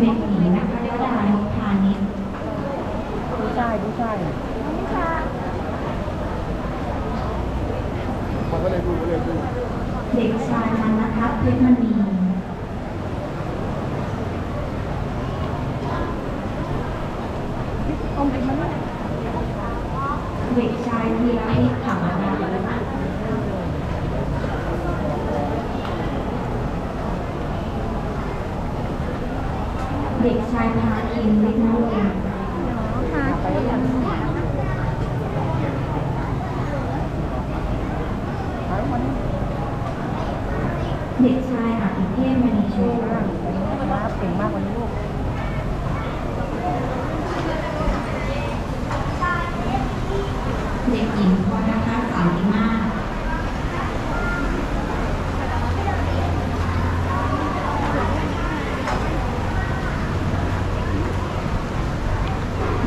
เด็กหญิงนะคะวดานพาณิชย์ผู้ชายผู้ชายมันก็เลยดูก็เลยดูเด็กชายมันทัศน์เพชรมณีเด็กชายธีรวิทย์ขำนา เด็กชายพาคินฤทธิ์นวงศ์ไปแล้วกันหายมันเด็กชายอภิเทพมณีโชเก่งคมากเก่งมากวันนี้ลูกเด็กหญิงพร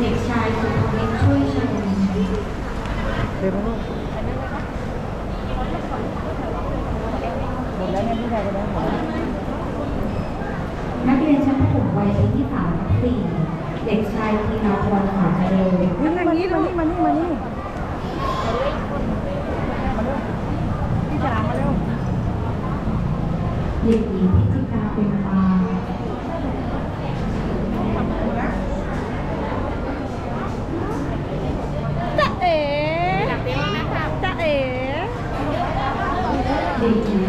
เด็กชายคุณวิทย์ช่วยชนเยหนี่ยยคนนั้กเรียนชั้นประถมวัยที่สามสี่เด็กชายทีนพรขวัญเร็วนั่งอย่างนี้มานี่มานี่มานี่พี่จ๋ามาเร็วเด็กหญิงพิจิกาเป็นปา 嗯。